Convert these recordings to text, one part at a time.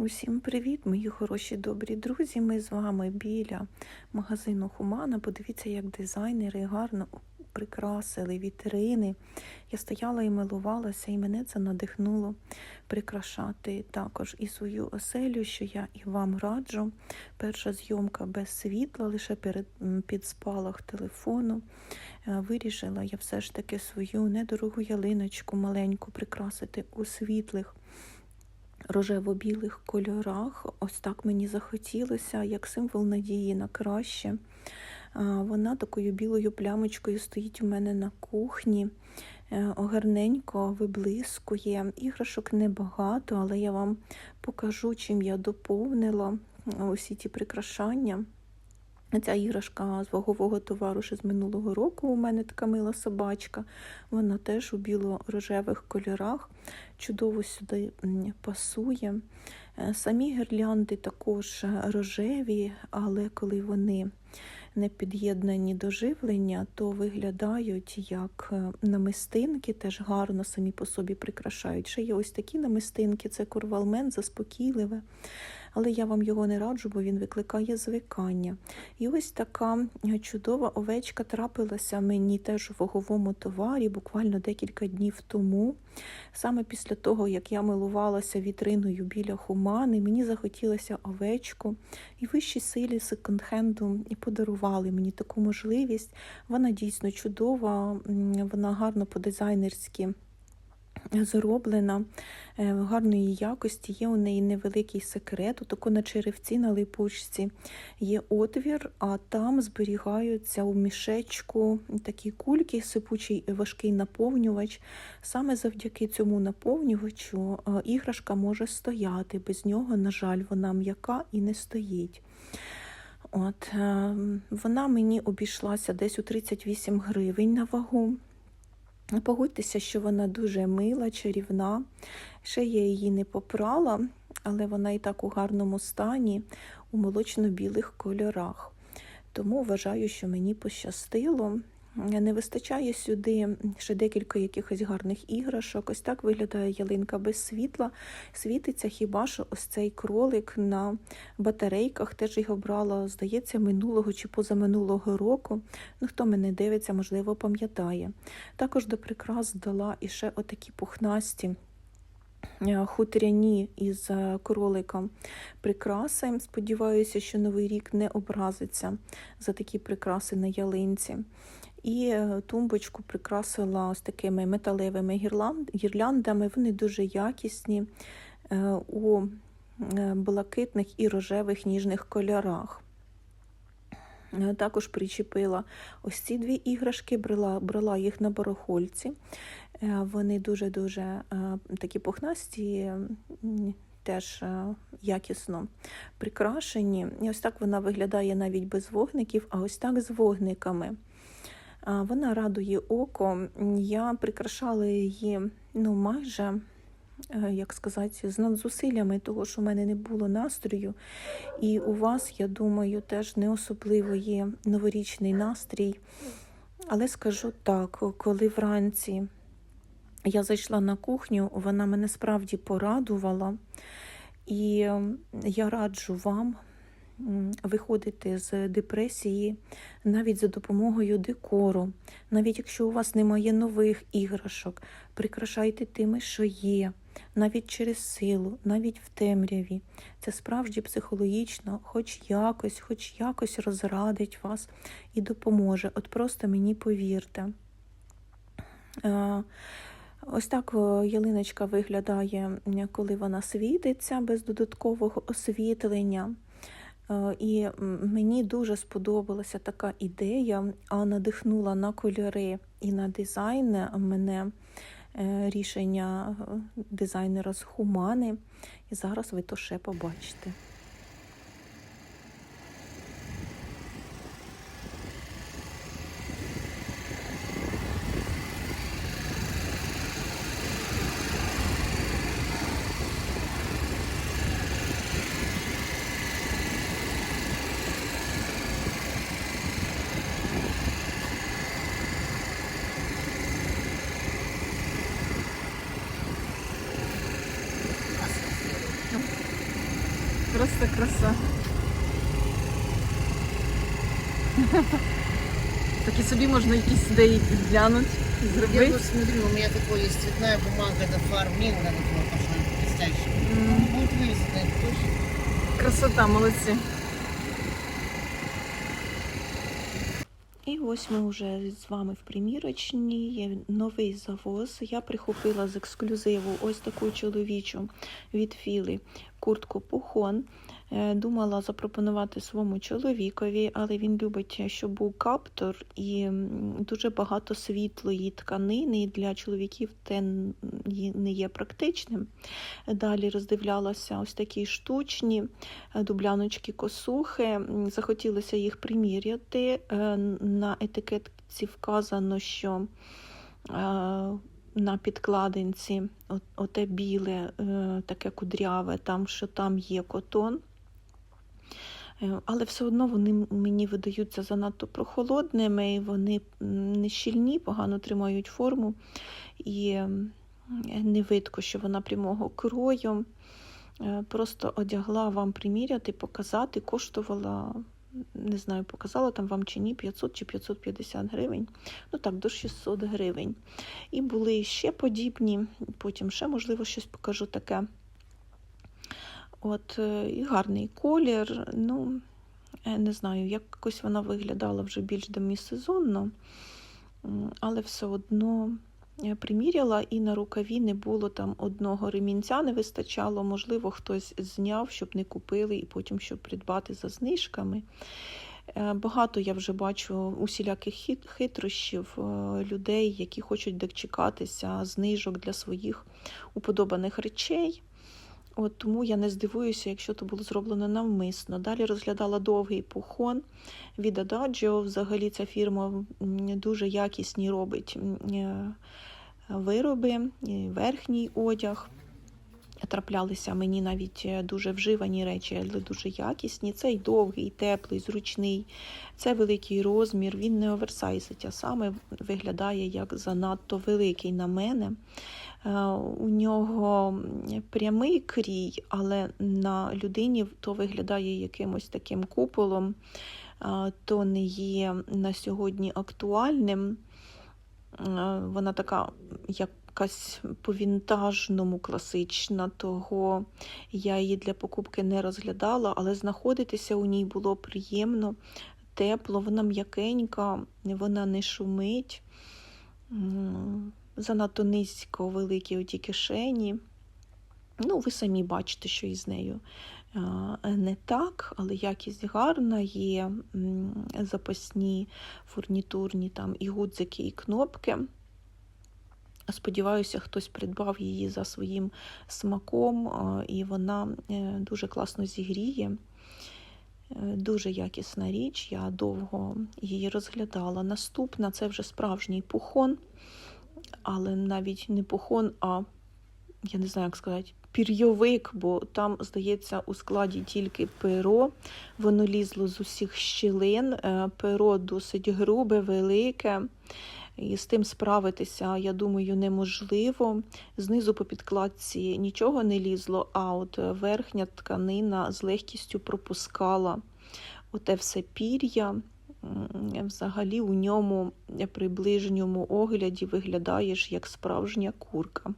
Усім привіт, мої хороші добрі друзі. Ми з вами біля магазину Хумана. Подивіться, як дизайнери гарно прикрасили вітрини. Я стояла і милувалася, і мене це надихнуло прикрашати також і свою оселю, що я і вам раджу. Перша зйомка без світла, лише перед під спалах телефону. Е, Вирішила я все ж таки свою недорогу ялиночку маленьку прикрасити у світлих рожево-білих кольорах. Ось так мені захотілося, як символ надії на краще. Вона такою білою плямочкою стоїть у мене на кухні. огарненько Гарненько виблискує. Іграшок небагато, але я вам покажу, чим я доповнила е, усі ті прикрашання. Ця іграшка з вагового товару ще з минулого року. У мене така мила собачка. Вона теж у біло-рожевих кольорах. Чудово сюди пасує. Е, Самі гірлянди також рожеві, але коли вони не під'єднані до живлення, то виглядають як е, намистинки, теж гарно самі по собі прикрашають. Ще є ось такі намистинки, це корвалмен, заспокійливе. Але я вам його не раджу, бо він викликає звикання. І ось така е, чудова овечка трапилася мені теж у ваговому товарі, буквально декілька днів тому. Саме після того, як я милувалася вітриною біля хумани, мені захотілося овечку, і вищі силі секонд-хенду подарували мені таку можливість. Вона дійсно чудова, вона гарно по-дизайнерськи зроблена е, гарної якості. Є у неї невеликий секрет. Тако на черевці на липучці є отвір, а там зберігаються у мішечку такі кульки, сипучий важкий наповнювач. Саме завдяки цьому наповнювачу е, іграшка може стояти. Без нього, на жаль, вона м'яка і не стоїть. От, е, Вона мені обійшлася десь у 38 гривень на вагу. Погодьтеся, що вона дуже мила, чарівна. Ще я її не попрала, але вона і так у гарному стані, у молочно-білих кольорах. Тому вважаю, що мені пощастило. Не вистачає сюди ще декілька якихось гарних іграшок. Ось так виглядає ялинка без світла. Світиться хіба що ось цей кролик на батарейках. Теж його брала, здається, минулого чи позаминулого року. Ну, хто мене дивиться, можливо, пам'ятає. Також до прикрас дала іще отакі пухнасті. е, Хутряні із е, кроликом прикраси. Сподіваюся, що новий рік не образиться за такі прикраси на ялинці. І е, тумбочку прикрасила ось такими металевими гірляндами. Вони дуже якісні е, у е, блакитних і рожевих ніжних кольорах. Також причепила ось ці дві іграшки, брала, брала їх на барахольці. Вони дуже-дуже такі пухнасті, теж якісно прикрашені. І ось так вона виглядає навіть без вогників, а ось так з вогниками. Вона радує око. Я прикрашала її ну, майже, е, як сказати, з надзусиллями, того, що в мене не було настрою. І у вас, я думаю, теж не особливо є новорічний настрій. Але скажу так, коли вранці я зайшла на кухню, вона мене справді порадувала. І я раджу вам виходити з депресії навіть за допомогою декору. Навіть якщо у вас немає нових іграшок, прикрашайте тими, що є, навіть через силу, навіть в темряві. Це справді психологічно, хоч якось, хоч якось розрадить вас і допоможе. От просто мені повірте. Е, Ось так ялиночка виглядає, коли вона світиться без додаткового освітлення. Е, І мені дуже сподобалася така ідея, а надихнула на кольори і на дизайн мене е, рішення е, дизайнера з Хумани. І зараз ви то ще побачите. Собі можна якісь ідеї підглянути, Я зробити. вот смотрю, у меня такой есть цветная бумага до фар мило, такое пошло блестяще. М, Будет вывесено, это точно. Красота, молодці. І ось ми вже з вами в примірочній. Є новий завоз. Я прихопила з ексклюзиву ось таку чоловічу від Філи куртку Пухон. Е, Думала запропонувати своєму чоловікові, але він любить, щоб був каптор і дуже багато світлої тканини. Для чоловіків те не є практичним. Далі роздивлялася ось такі штучні е, дубляночки косухи. Захотілося їх приміряти. Е, На етикетці вказано, що е, на підкладинці оте біле, е, таке кудряве, там, що там є котон. Е, Але все одно вони мені видаються занадто прохолодними, і вони не щільні, погано тримають форму. І не видко, що вона прямого крою. Е, Просто одягла вам приміряти, показати, коштувала, не знаю, показала там вам чи ні, 500 чи 550 гривень. Ну так, до 600 гривень. І були ще подібні, потім ще, можливо, щось покажу таке. От, е, і гарний колір. Ну, не знаю, якось вона виглядала вже більш демісезонно, але все одно приміряла, і на рукаві не було там одного ремінця, не вистачало. Можливо, хтось зняв, щоб не купили, і потім щоб придбати за знижками. Е, Багато я вже бачу усіляких хитрощів е, людей, які хочуть дочекатися знижок для своїх уподобаних речей. От тому я не здивуюся, якщо це було зроблено навмисно. Далі розглядала довгий пухон від Adagio. Взагалі ця фірма дуже якісні робить е, вироби, верхній одяг. Траплялися мені навіть е, дуже вживані речі, але дуже якісні. Цей довгий, теплий, зручний, це великий розмір. Він не оверсайзить, а саме виглядає як занадто великий на мене. Е, У нього прямий крій, але на людині то виглядає якимось таким куполом, е, то не є на сьогодні актуальним. Вона така якась по-вінтажному класична, того я її для покупки не розглядала, але знаходитися у ній було приємно, тепло, вона м'якенька, вона не шумить. Занадто низько великі оті кишені. Ну, ви самі бачите, що із нею не так, але якість гарна, є запасні фурнітурні там і гудзики, і кнопки. Сподіваюся, хтось придбав її за своїм смаком, е, і вона е, дуже класно зігріє. Е, Дуже якісна річ, я довго її розглядала. Наступна це вже справжній пухон, але навіть не пухон, а я не знаю, як сказати, пір'йовик, бо там, здається, у складі тільки перо. Воно лізло з усіх щілин. Перо досить грубе, велике. І з тим справитися, я думаю, неможливо. Знизу по підкладці нічого не лізло, а от верхня тканина з легкістю пропускала оте все пір'я. Взагалі у ньому при ближньому огляді виглядаєш як справжня курка.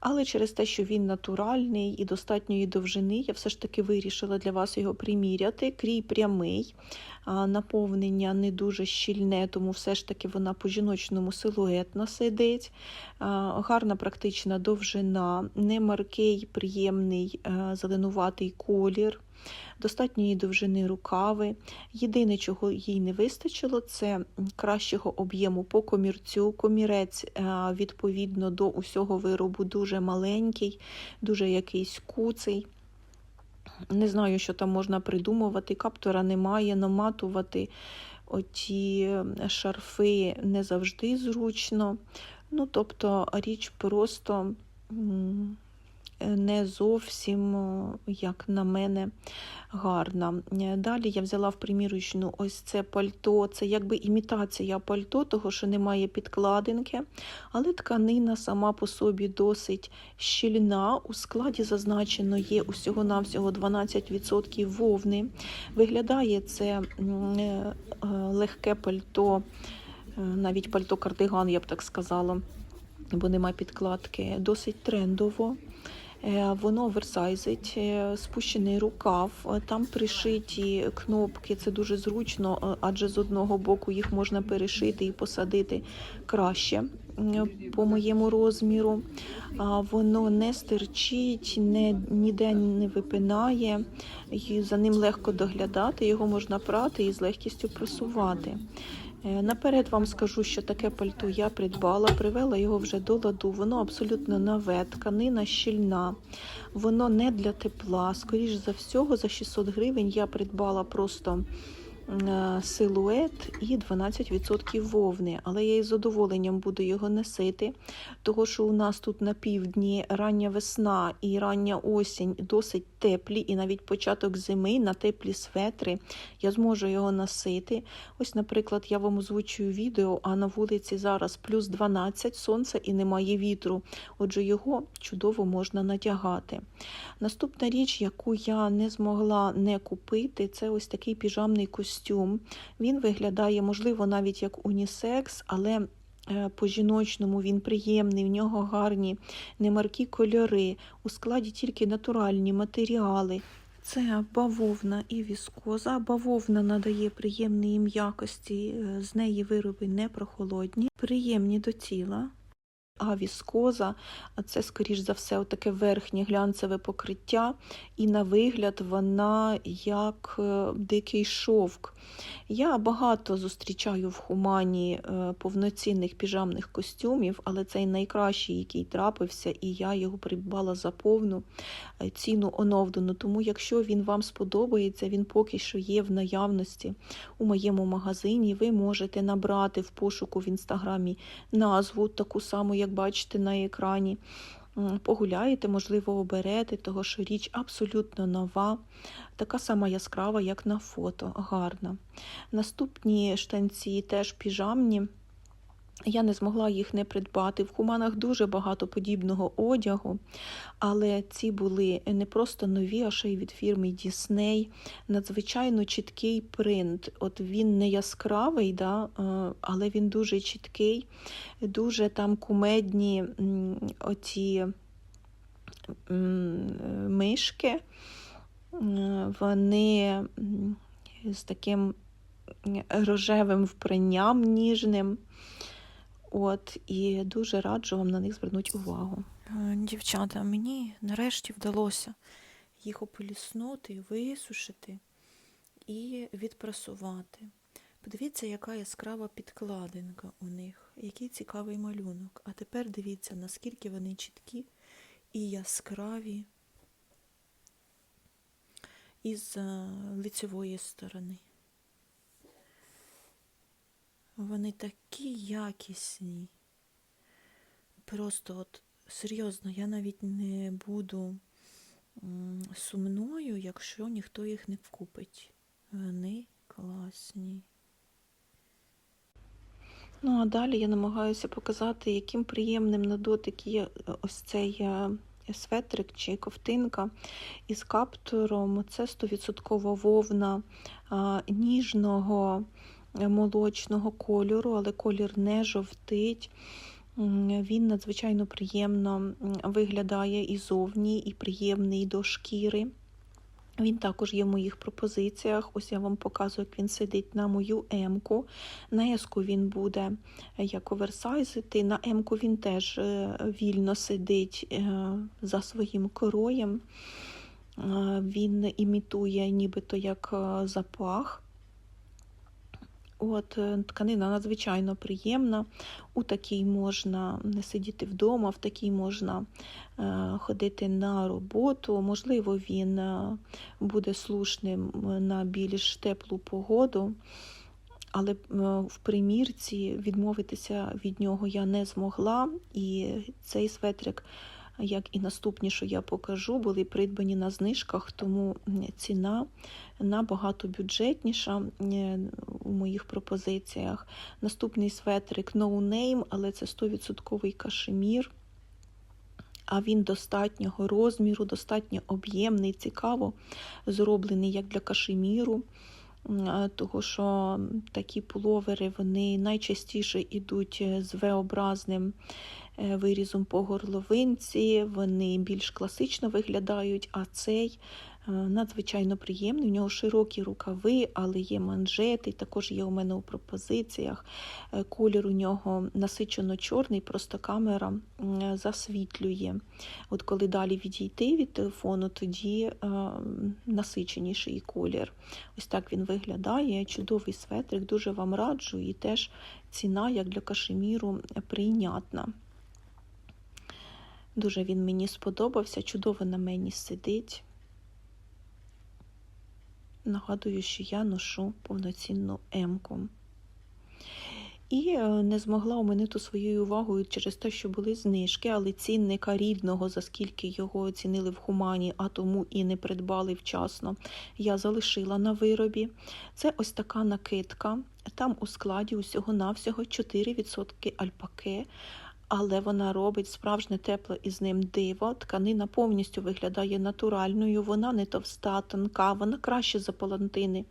Але через те, що він натуральний і достатньої довжини, я все ж таки вирішила для вас його приміряти. Крій прямий, наповнення не дуже щільне, тому все ж таки вона по жіночному силуетно сидить. Гарна практична довжина, не маркий, приємний е, зеленуватий колір. Достатньої довжини рукави. Єдине, чого їй не вистачило, це кращого об'єму по комірцю. Комірець, е, відповідно до усього виробу, дуже маленький, дуже якийсь куций. Не знаю, що там можна придумувати. Каптора немає, наматувати оті шарфи не завжди зручно. Ну, тобто, річ просто не зовсім, е, як на мене, гарна. Е, Далі я взяла в примірочну ось це пальто. Це якби імітація пальто, того що немає підкладинки, але тканина сама по собі досить щільна. У складі зазначено є усього-навсього 12% вовни. Виглядає це е, легке пальто, навіть пальто кардиган, я б так сказала, бо нема підкладки, досить трендово. Е, Воно оверсайзить, е, спущений рукав, е, там пришиті кнопки, це дуже зручно, адже з одного боку їх можна перешити і посадити краще по моєму розміру. Воно не стирчить, не, ніде не випинає, і за ним легко доглядати, його можна прати і з легкістю просувати. Е, Наперед вам скажу, що таке пальто я придбала, привела його вже до ладу. Воно абсолютно нове, тканина щільна, воно не для тепла. Скоріш за всього, за 600 гривень я придбала просто е, силует і 12% вовни. Але я із задоволенням буду його носити, того що у нас тут на півдні рання весна і рання осінь досить теплі, і навіть початок зими на теплі светри я зможу його носити. Ось, наприклад, я вам озвучую відео, а на вулиці зараз плюс 12 сонця і немає вітру. Отже, його чудово можна надягати. Наступна річ, яку я не змогла не купити, це ось такий піжамний костюм. Він виглядає, можливо, навіть як унісекс, але по-жіночному він приємний, в нього гарні немаркі кольори, у складі тільки натуральні матеріали. Це бавовна і віскоза. Бавовна надає приємної м'якості, е, з неї вироби не прохолодні, приємні до тіла. А віскоза це, скоріш за все, таке верхнє глянцеве покриття, і на вигляд вона як е, дикий шовк. Я багато зустрічаю в хумані е, повноцінних піжамних костюмів, але цей найкращий, який трапився, і я його придбала за повну е, ціну оновлену. Тому, якщо він вам сподобається, він поки що є в наявності у моєму магазині. Ви можете набрати в пошуку в інстаграмі назву, таку саму, як бачите на екрані. Погуляєте, можливо, оберете, того що річ абсолютно нова, така сама яскрава, як на фото, гарна. Наступні штанці теж піжамні. Я не змогла їх не придбати. В хуманах дуже багато подібного одягу, але ці були не просто нові, а ще й від фірми Disney. Надзвичайно чіткий принт. От він не яскравий, да, е, але він дуже чіткий, дуже там кумедні оці мишки. Вони з таким рожевим впранням ніжним. От, і дуже раджу вам на них звернути увагу. Е, Дівчата, мені нарешті вдалося їх ополіснути, висушити і відпрасувати. Подивіться, яка яскрава підкладинка у них, який цікавий малюнок. А тепер дивіться, наскільки вони чіткі і яскраві із е, лицевої сторони. Вони такі якісні. Просто от серйозно, я навіть не буду сумною, якщо ніхто їх не вкупить. Вони класні. Ну, а далі я намагаюся показати, яким приємним на дотик є е, ось цей е, светрик чи ковтинка із каптуром. Це 100% вовна ніжного молочного кольору, але колір не жовтить. Він надзвичайно приємно виглядає і зовні, і приємний до шкіри. Він також є в моїх пропозиціях. Ось я вам показую, як він сидить на мою М-ку. На С-ку він буде е, як оверсайзити. На М-ку він теж е, вільно сидить е, за своїм короєм. Е, Він імітує нібито як запах. От, е, тканина надзвичайно приємна. У такій можна не сидіти вдома, в такій можна е, ходити на роботу. Можливо, він е, буде слушним на більш теплу погоду, але в примірці відмовитися від нього я не змогла. І цей светрик як і наступні, що я покажу, були придбані на знижках, тому ціна набагато бюджетніша е, у моїх пропозиціях. Наступний светрик No Name, але це 100% кашемір. А він достатнього розміру, достатньо об'ємний, цікаво зроблений як для кашеміру. Е, Того, що такі пуловери вони найчастіше йдуть е, з V-образним е, вирізом по горловинці, вони більш класично виглядають, а цей надзвичайно приємний. У нього широкі рукави, але є манжети, також є у мене у пропозиціях. Е, Колір у нього насичено чорний, просто камера засвітлює. От коли далі відійти від телефону, тоді е, насиченіший колір. Ось так він виглядає. Чудовий светрик, дуже вам раджу, і теж ціна, як для кашеміру, прийнятна. Дуже він мені сподобався, чудово на мені сидить. Нагадую, що я ношу повноцінну М-ку. І е, не змогла оминути своєю увагою через те, що були знижки, але цінника рідного, за скільки його оцінили в хумані, а тому і не придбали вчасно, я залишила на виробі. Це ось така накидка. Там у складі усього-навсього 4% альпаке, але вона робить справжнє тепле із ним диво. Тканина повністю виглядає натуральною, вона не товста, тонка, вона краще за палантини.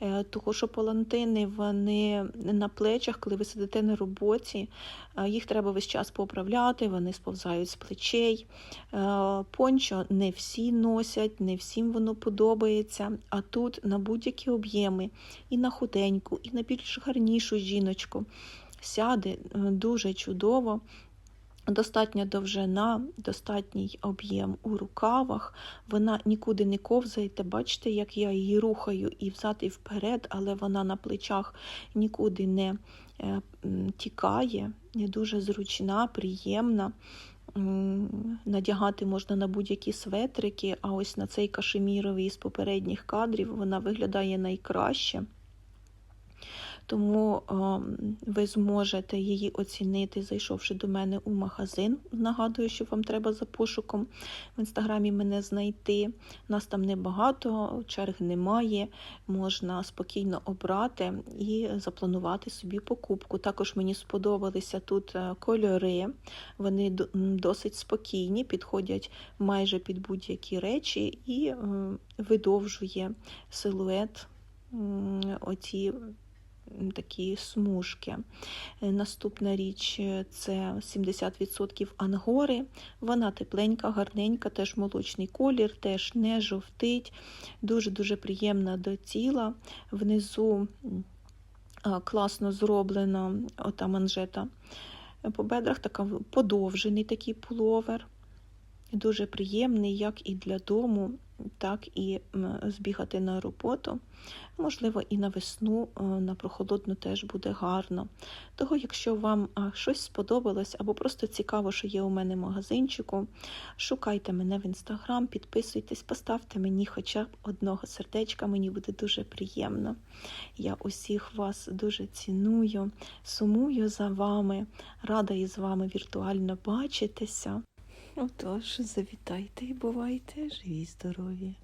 Е, Того, що палантини вони на плечах, коли ви сидите на роботі, е, їх треба весь час поправляти, вони сповзають з плечей. Е, Пончо не всі носять, не всім воно подобається. А тут на будь-які об'єми, і на худеньку, і на більш гарнішу жіночку сяде е, дуже чудово. Достатня довжина, достатній об'єм у рукавах. Вона нікуди не ковзаєте. Бачите, як я її рухаю і взад, і вперед, але вона на плечах нікуди не е, тікає. Не дуже зручна, приємна. Надягати можна на будь-які светрики, а ось на цей кашеміровий з попередніх кадрів вона виглядає найкраще. Тому ем, ви зможете її оцінити, зайшовши до мене у магазин. Нагадую, що вам треба за пошуком в інстаграмі мене знайти. Нас там небагато, черг немає. Можна спокійно обрати і запланувати собі покупку. Також мені сподобалися тут е, кольори. Вони досить спокійні, підходять майже під будь-які речі і видовжує силует оці такі смужки. Е, Наступна річ е, це 70% ангори. Вона тепленька, гарненька, теж молочний колір, теж не жовтить, дуже-дуже приємна до тіла. Внизу класно зроблена ота манжета. Е, По бедрах така подовжений такий пуловер. Дуже приємний як і для дому, так і збігати на роботу. Можливо, і на весну, е, на прохолодну теж буде гарно. Того, якщо вам щось сподобалось або просто цікаво, що є у мене в магазинчику, шукайте мене в інстаграм, підписуйтесь, поставте мені хоча б одного сердечка, мені буде дуже приємно. Я усіх вас дуже ціную, сумую за вами, рада із вами віртуально бачитися. Отож, завітайте і бувайте живі, здорові.